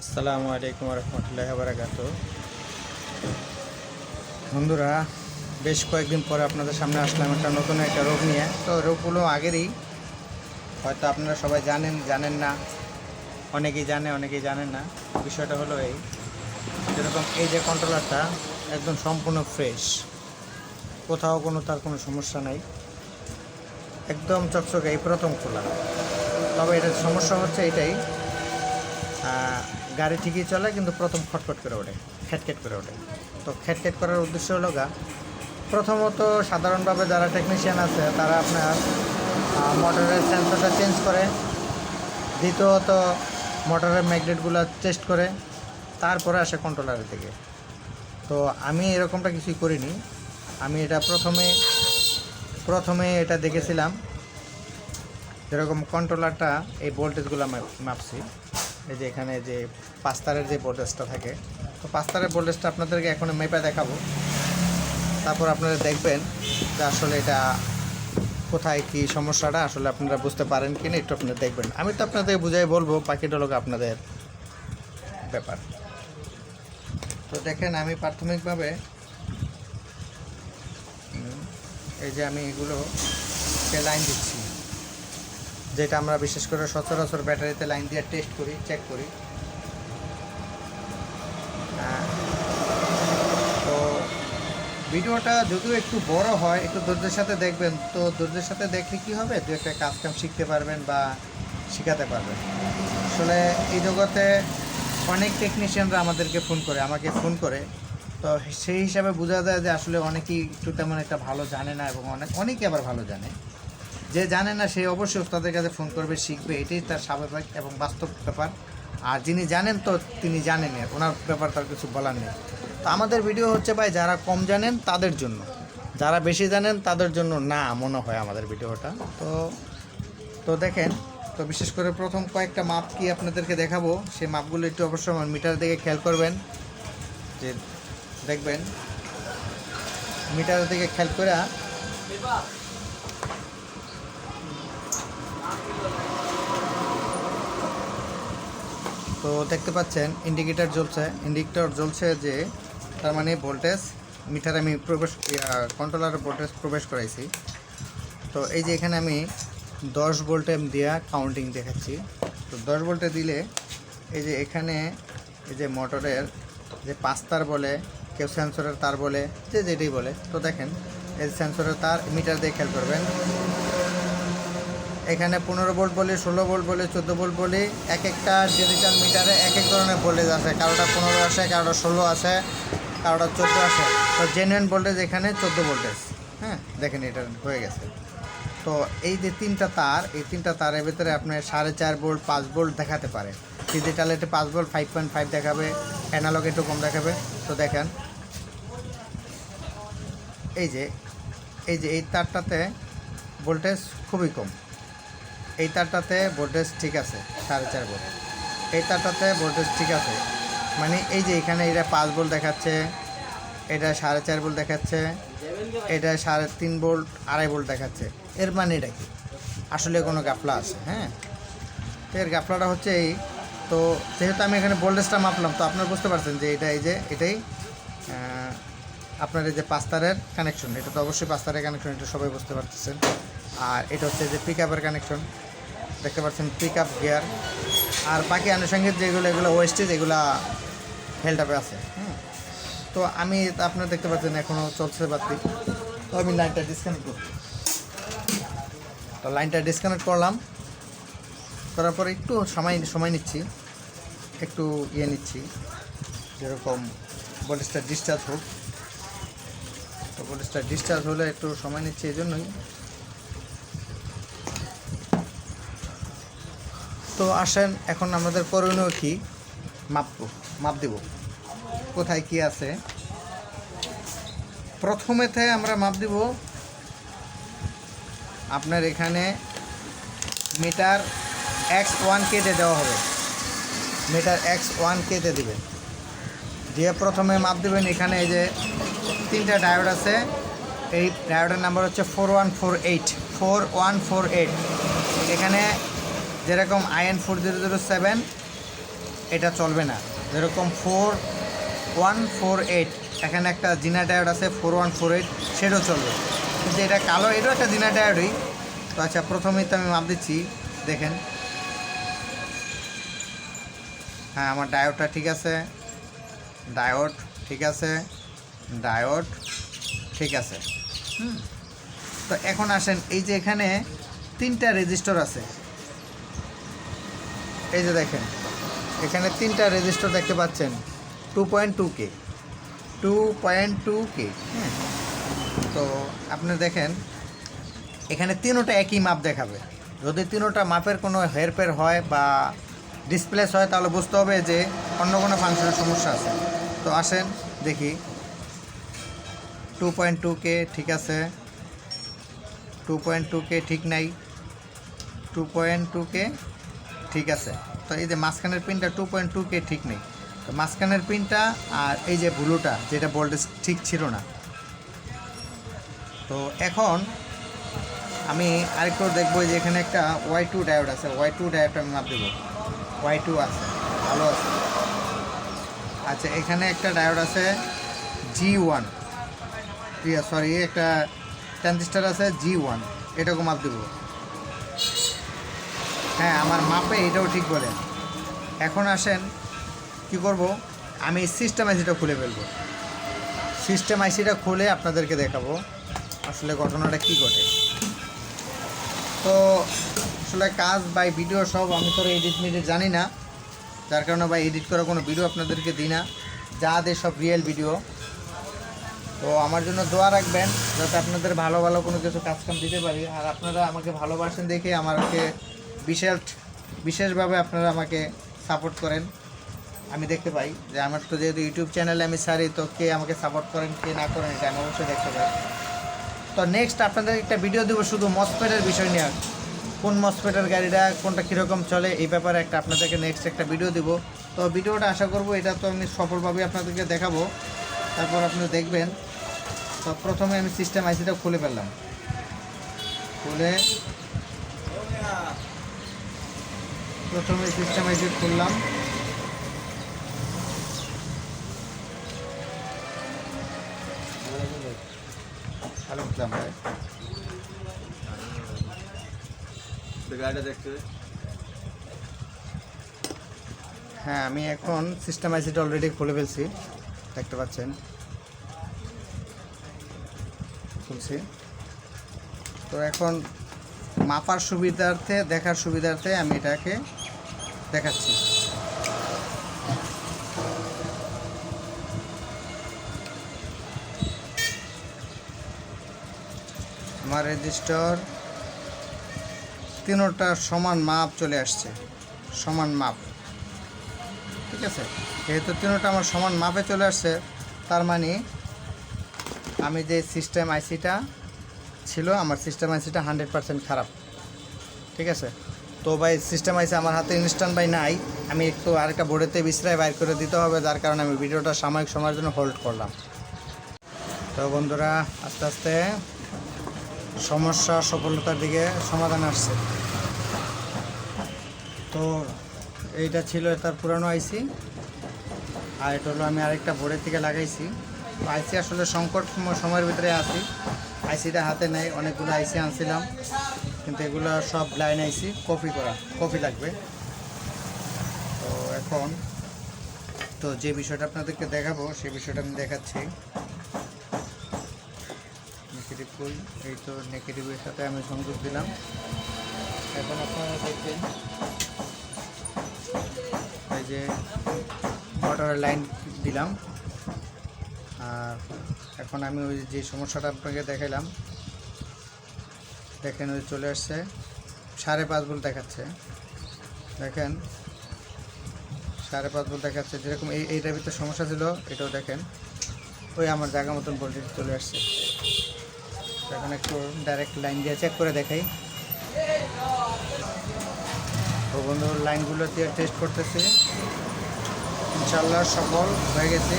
আসসালামু আলাইকুম রহমতুল্লাহ বারাকাত বন্ধুরা, বেশ কয়েকদিন পরে আপনাদের সামনে আসলাম একটা নতুন একটা রোগ নিয়ে। তো রোগগুলো আগেরই, হয়তো আপনারা সবাই জানেন জানেন না, অনেকেই জানে, অনেকেই জানেন না। বিষয়টা হলো এই, যেরকম এই যে কন্ট্রোলারটা একদম সম্পূর্ণ ফ্রেশ কোথাও কোনো তার কোনো সমস্যা নাই, একদম চকচকে, এই প্রথম খোলা। তবে এটার সমস্যা হচ্ছে এটাই গাড়ি ঠিকই চলে, কিন্তু প্রথম খটখট করে ওঠে খ্যাটখ্যাট করে ওঠে। তো খ্যাটখ্যাট করার উদ্দেশ্য হলো গা, প্রথমত সাধারণভাবে যারা টেকনিশিয়ান আছে, তারা আপনার মোটরের সেন্সরটা চেঞ্জ করে, দ্বিতীয়ত মোটরের ম্যাগনেটগুলো টেস্ট করে, তারপরে আসে কন্ট্রোলারের দিকে। তো আমি এরকমটা কিছুই করিনি। আমি এটা প্রথমে প্রথমে এটা দেখেছিলাম, যেরকম কন্ট্রোলারটা এই ভোল্টেজগুলো মাপছি। এই যে এখানে যে পাস্তারের যে ভোল্টেজটা থাকে, তো পাস্তারের তারের ভোল্টেজটা আপনাদেরকে এখন মেপে দেখাবো। তারপর আপনারা দেখবেন যে আসলে এটা কোথায় কি সমস্যাটা, আসলে আপনারা বুঝতে পারেন কি না, একটু আপনারা দেখবেন। আমি তো আপনাদের বুঝাই বলব বাকিটা লোক আপনাদের ব্যাপার। তো দেখেন, আমি প্রাথমিকভাবে এই যে আমি এগুলো লাইন দিচ্ছি যেটা আমরা বিশেষ করে সচরাচর ব্যাটারিতে লাইন দিয়ে টেস্ট করি চেক করি। আহ, তো ভিডিওটা যদিও একটু বড় হয় একটু ধৈর্যের সাথে দেখবেন তো ধৈর্যের সাথে দেখলে কি হবে? দু একটা কাজ কাম শিখতে পারবেন বা শেখাতে পারবেন। আসলে এই জগতে অনেক টেকনিশিয়ানরা আমাদেরকে ফোন করে আমাকে ফোন করে। তো সেই হিসাবে বোঝা যায় যে আসলে অনেকেই একটু তেমন একটা ভালো জানে না এবং অনেক অনেকে আবার ভালো জানে। যে জানে না সে অবশ্যই ওস্তাদের কাছে ফোন করবে, শিখবে। এটাই তার স্বাভাবিক এবং বাস্তব ব্যাপার। আর যিনি জানেন তো তিনি জানেন ওনার ব্যাপার তার কিছু বলার নেই। তো আমাদের ভিডিও হচ্ছে ভাই যারা কম জানেন তাদের জন্য। যারা বেশি জানেন তাদের জন্য না মনে হয় আমাদের ভিডিওটা। তো তো দেখেন, তো বিশেষ করে প্রথম কয়েকটা মাপ কি আপনাদেরকে দেখাবো? সেই মাপগুলো একটু অবশ্যই আমার মিটার দিকে খেয়াল করবেন। যে দেখবেন মিটার দিকে খেয়াল করে তো দেখতে পাচ্ছেন ইন্ডিকেটর জ্বলছে। ইন্ডিকেটর জ্বলছে যে তার মানে ভোল্টেজ মিটার আমি প্রবেশ কন্ট্রোলারের ভোল্টেজ প্রবেশ করাইছি। তো এই যে এখানে আমি দশ ভোল্টে দিয়া কাউন্টিং দেখাচ্ছি। তো দশ ভোল্টে দিলে এই যে এখানে এই যে মোটরের যে পাঁচ তার বলে, কেউ সেন্সরের তার বলে, যে যেটাই বলে। তো দেখেন, এই সেন্সরের তার মিটার দিয়ে খেয়াল করবেন। এখানে পনেরো ভোল্ট বলে, ষোলো ভোল্ট বলে, চোদ্দ ভোল্ট বলে, এক একটা ডিজিটাল মিটারে এক এক ধরনের ভোল্টেজ আছে কারোটা পনেরো আসে, কারোটা ষোলো আসে, কারোটা চোদ্দ আসে। তো জেনুইন ভোল্টেজ এখানে চোদ্দ ভোল্টেজ হ্যাঁ দেখেন এটা হয়ে গেছে। তো এই যে তিনটা তার, এই তিনটা তারের ভিতরে আপনার সাড়ে চার ভোল্ট, পাঁচ ভোল্ট দেখাতে পারে ডিজিটাল এটা পাঁচ ভোল্ট ফাইভ পয়েন্ট ফাইভ দেখাবে অ্যানালগ একটু কম দেখাবে। তো দেখেন, এই যে এই যে এই তারটাতে ভোল্টেজ খুবই কম। এই তারটাতে ভোল্টেজ ঠিক আছে, সাড়ে চার ভোল্ট এই তারটাতে ভোল্টেজ ঠিক আছে। মানে এই যে এখানে এটা পাঁচ ভোল্ট দেখাচ্ছে, এটা সাড়ে চার ভোল্ট দেখাচ্ছে, এটা সাড়ে তিন ভোল্ট আড়াই ভোল্ট দেখাচ্ছে। এর মানে এটা কি? আসলে কোনো গাফলা আছে হ্যাঁ? তো এর গাফলাটা হচ্ছে এই। তো যেহেতু আমি এখানে ভোল্টেজটা মাপলাম, তো আপনারা বুঝতে পারছেন যে এটা এই যে, এটাই আপনার এই যে পাস্তারের কানেকশন এটা তো অবশ্যই পাস্তারের কানেকশন এটা সবাই বুঝতে পারতেছেন। আর এটা হচ্ছে যে পিক আপের কানেকশন দেখতে পাচ্ছেন পিক আপ গিয়ার আর বাকি আনুষঙ্গিক যেগুলো, এগুলো ওয়েস্টেজ এগুলা হেল্ড আপে আছে, হুম। তো আমি আপনারা দেখতে পাচ্ছেন এখনও চলছে বাতি। তো আমি লাইনটা ডিসকানেক্ট করব তো লাইনটা ডিসকানেক্ট করলাম। করার পরে একটু সময় সময় নিচ্ছি। একটু ইয়ে নিচ্ছি। যেরকম ভোল্টেজটা ডিসচার্জ হোক। তো ভোল্টেজটা ডিসচার্জ হলে একটু সময় নিচ্ছি, এই জন্যই। তো আসেন, এখন আমাদের করণীয় কি? মাপবো, মাপ দেব। কোথায় কি আছে? প্রথমেতে আমরা মাপ দিব আপনার এখানে মিটার এক্স ওয়ান কেটে দেওয়া হবে। মিটার এক্স ওয়ান কেটে দেবেন। দিয়ে প্রথমে মাপ দেবেন এখানে এই যে তিনটা ডায়োড আছে। এই ডায়োডের নাম্বার হচ্ছে four one four eight, four one four eight. এখানে যেরকম I N four zero zero seven, এটা চলবে না। যেরকম ফোর ওয়ান ফোর এইট, এখানে একটা জিনা ডায়োড আছে ফোর ওয়ান ফোর এইট, সেটাও চলবে। কিন্তু এটা কালো, এটাও একটা জিনা ডায়োডই। তো আচ্ছা প্রথমেই তো আমি মাপ দিচ্ছি, দেখেন। হ্যাঁ আমার ডায়োডটা ঠিক আছে। ডায়োড ঠিক আছে। ডায়োড ঠিক আছে। হুম। তো এখন আসেন, এই যে এখানে তিনটা রেজিস্টার আছে। এই যে দেখেন, এখানে তিনটা রেজিস্টার দেখতে পাচ্ছেন two point two K two point two K হ্যাঁ? তো আপনি দেখেন, এখানে তিনোটা একই মাপ দেখাবে। যদি তিনোটা মাপের কোনো হেরফের হয় বা ডিসপ্লেস হয়, তাহলে বুঝতে হবে যে অন্য কোনো ফাংশনের সমস্যা আছে। তো আসেন, দেখি। টু পয়েন্ট টু কে ঠিক আছে। টু পয়েন্ট টু কে ঠিক নাই। টু পয়েন্ট টু কে ঠিক আছে। তো এই যে মাঝখানের পিনটা টু পয়েন্ট টু কে ঠিক নেই। তো মাঝখানের পিনটা আর এই যে ব্লুটা যেটা ভোল্টেজ ঠিক ছিল না। তো এখন আমি আরেকটু দেখব যে এখানে একটা ওয়াই টু ডায়োড আছে। ওয়াই টু ডায়োডটা আমি মাপ দেবো। ওয়াই টু আছে। ভালো আছে। আচ্ছা এখানে একটা ডায়োড আছে জি ওয়ান সরি একটা ট্রানজিস্টার আছে জি ওয়ান এটাকে মাপ দেবো। হ্যাঁ আমার মাপে এটাও ঠিক বলে। এখন আসেন, কি করব? আমি সিস্টেম আইসিটা খুলে ফেলব। সিস্টেম আইসিটা খুলে আপনাদেরকে দেখাবো, আসলে ঘটনাটা কি ঘটে। তো আসলে কাজ বা ভিডিও সব আমি তো এডিট মিডিট জানি না। যার কারণে বা এডিট করা কোনো ভিডিও আপনাদেরকে দিই না। যা দেয় সব রিয়েল ভিডিও তো আমার জন্য দোয়া রাখবেন, যাতে আপনাদের ভালো ভালো কোনো কিছু কাজ কাম দিতে পারি। আর আপনারা আমাকে ভালোবাসেন দেখে আমাকে বিশেষ বিশেষভাবে আপনারা আমাকে সাপোর্ট করেন। আমি দেখতে পাই যে আমার তো যেহেতু ইউটিউব চ্যানেলে আমি সারি তো কে আমাকে সাপোর্ট করেন, কে না করেন, এটা আমি অবশ্যই দেখতে পাই। তো নেক্সট আপনাদের একটা ভিডিও দেবো শুধু মসপেটের বিষয় নিয়ে। কোন মসপেটের গাড়িটা, কোনটা কীরকম চলে, এই ব্যাপারে একটা আপনাদেরকে নেক্সট একটা ভিডিও দিব। তো ভিডিওটা আশা করব এটা তো আমি সফলভাবে আপনাদেরকে দেখাবো। তারপর আপনি দেখবেন। তো প্রথমে আমি সিস্টেম আইসিটা খুলে ফেললাম। খুলে প্রথমে সিস্টেম আইসি খুললাম। ভালো ভাই। গাড়িটা দেখতে হ্যাঁ আমি এখন সিস্টেম আইসিটা অলরেডি খুলে ফেলছি দেখতে পাচ্ছেন। খুলছি। তো এখন মাপার সুবিধার্থে দেখার সুবিধার্থে আমি এটাকে দেখাচ্ছি। আমার রেজিস্টার তিনোটা সমান মাপ চলে আসছে। সমান মাপ। ঠিক আছে? যেহেতু তিনোটা আমার সমান মাপে চলে আসছে, তার মানে আমি যে সিস্টেম আইসিটা ছিল, আমার সিস্টেম আইসিটা হান্ড্রেড পার্সেন্ট খারাপ। ঠিক আছে? তো ভাই সিস্টেম আইসি আমার হাতে ইনস্ট্যান্ট বাই নাই। আমি একটু আরেকটা বোর্ডেতে বিশ্রায় বাইর করে দিতে হবে, যার কারণে আমি ভিডিওটা সাময়িক সময়ের জন্য হোল্ড করলাম। তো বন্ধুরা, আস্তে আস্তে সমস্যা, সফলতার দিকে সমাধান আসছে। তো এইটা ছিল তার পুরানো আইসি আর এটা হলো আমি আরেকটা বোর্ডের থেকে লাগাইছি। আইসি আসলে সংকট সময়ের ভিতরে আছি। আইসিটা হাতে নেই, অনেকগুলো আইসি আনছিলাম। কিন্তু এগুলো সব লাইন আইসি কপি করা কপি লাগবে। তো এখন, তো যে বিষয়টা আপনাদেরকে দেখাবো সেই বিষয়টা আমি দেখাচ্ছি। নেগেটিভ কই? এই তো নেগেটিভের সাথে আমি সংযোগ দিলাম। এখন আপনারা দেখবেন, এই যে ওয়াটারের লাইন দিলাম। আর এখন আমি ওই যে সমস্যাটা আপনাকে দেখাইলাম দেখেন ওই চলে আসছে। সাড়ে পাঁচ ভোল্ট দেখাচ্ছে। দেখেন, সাড়ে পাঁচ ভোল্ট দেখাচ্ছে। যেরকম এই এইটার ভিতরে সমস্যা ছিল, এটাও দেখেন। ওই আমার জায়গা মতন ভোল্টেজ চলে আসছে। এখন একটু ডাইরেক্ট লাইন দিয়ে চেক করে দেখাই। তো বন্ধু লাইনগুলো দিয়ে টেস্ট করতেছি। ইনশাল্লাহ সফল হয়ে গেছে।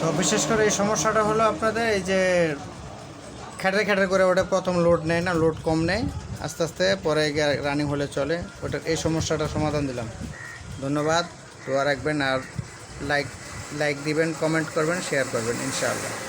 তো বিশেষ করে এই সমস্যাটা হলো আপনাদের, এই যে খেটে খেটে করে ওটা প্রথম লোড নেয় না লোড কম নেয়। আস্তে আস্তে পরে রানিং হলে চলে। ওটা এই সমস্যাটা সমাধান দিলাম। ধন্যবাদ। দোয়া রাখবেন আর লাইক লাইক দিবেন কমেন্ট করবেন শেয়ার করবেন, ইনশাআল্লাহ।